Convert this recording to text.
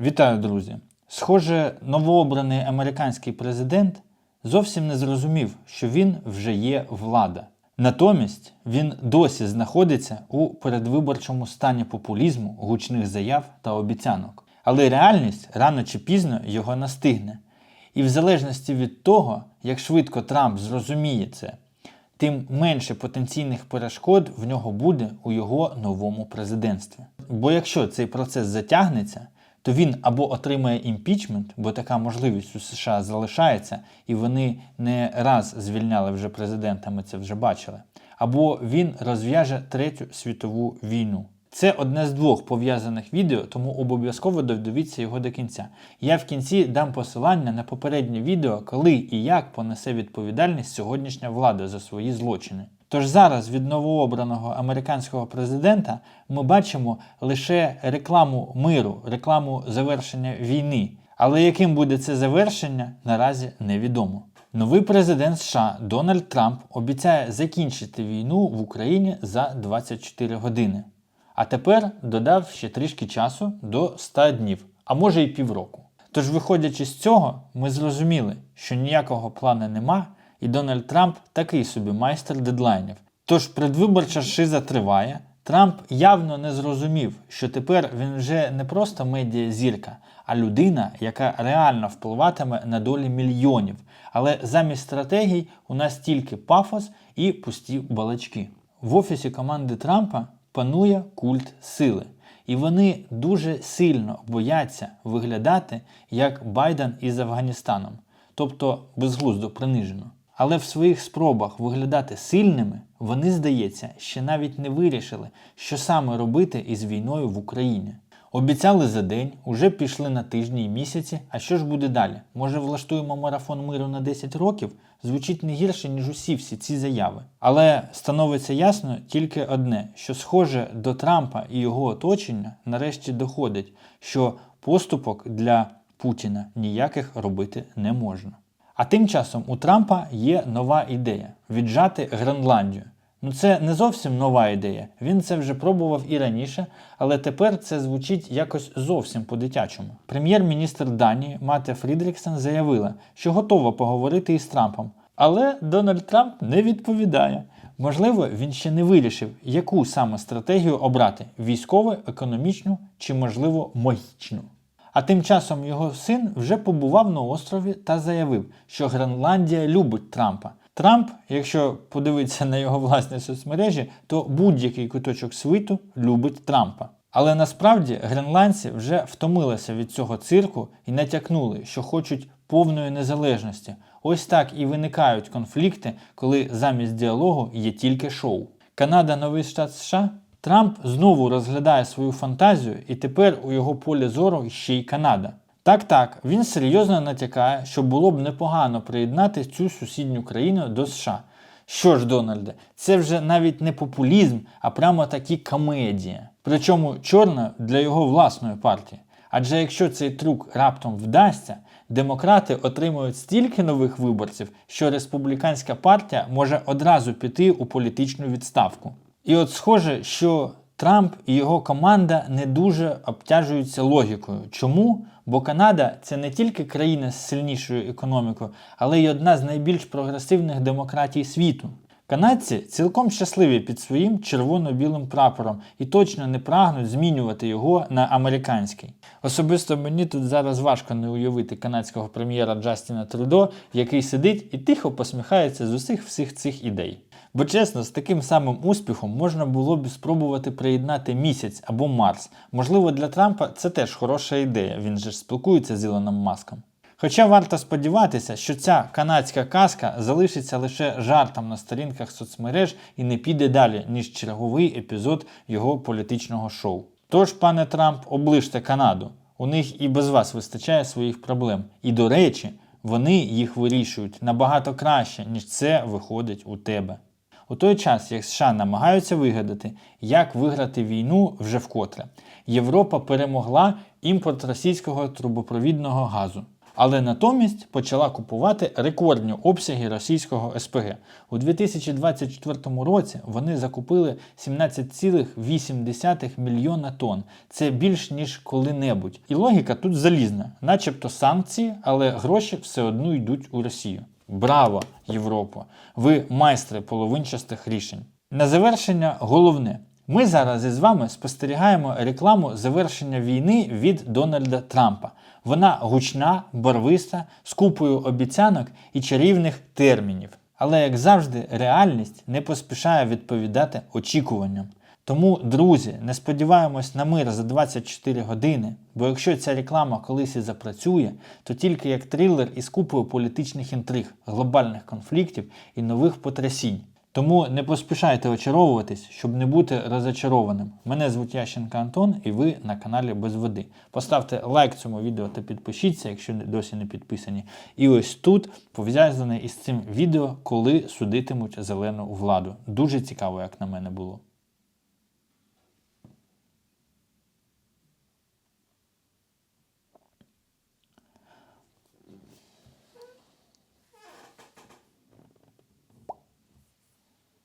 Вітаю, друзі! Схоже, новообраний американський президент зовсім не зрозумів, що він вже є влада. Натомість він досі знаходиться у передвиборчому стані популізму, гучних заяв та обіцянок. Але реальність рано чи пізно його настигне. І в залежності від того, як швидко Трамп зрозуміє це, тим менше потенційних перешкод в нього буде у його новому президентстві. Бо якщо цей процес затягнеться, то він або отримає імпічмент, бо така можливість у США залишається, і вони не раз звільняли вже президента, ми це вже бачили, або він розв'яже Третю світову війну. Це одне з двох пов'язаних відео, тому обов'язково додивіться його до кінця. Я в кінці дам посилання на попереднє відео, коли і як понесе відповідальність сьогоднішня влада за свої злочини. Тож зараз від новообраного американського президента ми бачимо лише рекламу миру, рекламу завершення війни. Але яким буде це завершення, наразі невідомо. Новий президент США Дональд Трамп обіцяє закінчити війну в Україні за 24 години. А тепер додав ще трішки часу до 100 днів, а може й півроку. Тож, виходячи з цього, ми зрозуміли, що ніякого плану нема, і Дональд Трамп такий собі майстер дедлайнів. Тож предвиборча шиза триває. Трамп явно не зрозумів, що тепер він вже не просто медіазірка, а людина, яка реально впливатиме на долі мільйонів. Але замість стратегій у нас тільки пафос і пусті балачки. В офісі команди Трампа панує культ сили. І вони дуже сильно бояться виглядати як Байден із Афганістаном, тобто безглуздо принижено. Але в своїх спробах виглядати сильними вони, здається, ще навіть не вирішили, що саме робити із війною в Україні. Обіцяли за день, уже пішли на тижні і місяці. А що ж буде далі? Може влаштуємо марафон миру на 10 років? Звучить не гірше, ніж усі всі ці заяви. Але становиться ясно тільки одне: що схоже до Трампа і його оточення нарешті доходить, що поступок для Путіна ніяких робити не можна. А тим часом у Трампа є нова ідея віджати Гренландію. Ну це не зовсім нова ідея. Він це вже пробував і раніше, але тепер це звучить якось зовсім по-дитячому. Прем'єр-міністр Данії Мате Фрідріксен заявила, що готова поговорити із Трампом. Але Дональд Трамп не відповідає. Можливо, він ще не вирішив, яку саме стратегію обрати військову, економічну чи, можливо, магічну. А тим часом його син вже побував на острові та заявив, що Гренландія любить Трампа. Трамп, якщо подивитися на його власні соцмережі, то будь-який куточок світу любить Трампа. Але насправді гренландці вже втомилися від цього цирку і натякнули, що хочуть повної незалежності. Ось так і виникають конфлікти, коли замість діалогу є тільки шоу. Канада, новий штат США. Трамп знову розглядає свою фантазію, і тепер у його полі зору ще й Канада. Так, так, він серйозно натякає, що було б непогано приєднати цю сусідню країну до США. Що ж, Дональде, це вже навіть не популізм, а прямо такі комедія. Причому чорна для його власної партії. Адже якщо цей трюк раптом вдасться, демократи отримують стільки нових виборців, що республіканська партія може одразу піти у політичну відставку. І от схоже, що Трамп і його команда не дуже обтяжуються логікою. Чому? Бо Канада це не тільки країна з сильнішою економікою, але й одна з найбільш прогресивних демократій світу. Канадці цілком щасливі під своїм червоно-білим прапором і точно не прагнуть змінювати його на американський. Особисто мені тут зараз важко не уявити канадського прем'єра Джастіна Трудо, який сидить і тихо посміхається з усіх всіх цих ідей. Бо чесно, з таким самим успіхом можна було б спробувати приєднати місяць або Марс. Можливо, для Трампа це теж хороша ідея, він же ж спілкується з Ілоном Маском. Хоча варто сподіватися, що ця канадська казка залишиться лише жартом на сторінках соцмереж і не піде далі, ніж черговий епізод його політичного шоу. Тож, пане Трамп, оближте Канаду. У них і без вас вистачає своїх проблем. І до речі, вони їх вирішують набагато краще, ніж це виходить у тебе. У той час, як США намагаються вигадати, як виграти війну вже вкотре, Європа перемогла імпорт російського трубопровідного газу. Але натомість почала купувати рекордні обсяги російського СПГ. У 2024 році вони закупили 17,8 мільйона тонн. Це більш ніж коли-небудь. І логіка тут залізна, начебто санкції, але гроші все одно йдуть у Росію. Браво, Європа! Ви майстри половинчастих рішень. На завершення головне. Ми зараз із вами спостерігаємо рекламу завершення війни від Дональда Трампа. Вона гучна, барвиста, з купою обіцянок і чарівних термінів. Але, як завжди, реальність не поспішає відповідати очікуванням. Тому, друзі, не сподіваємось на мир за 24 години, бо якщо ця реклама колись і запрацює, то тільки як трилер із купою політичних інтриг, глобальних конфліктів і нових потрясінь. Тому не поспішайте очаровуватись, щоб не бути розочарованим. Мене звуть Ященко Антон, і ви на каналі Без Води. Поставте лайк цьому відео та підпишіться, якщо досі не підписані. І ось тут пов'язане із цим відео, коли судитимуть зелену владу. Дуже цікаво, як на мене було.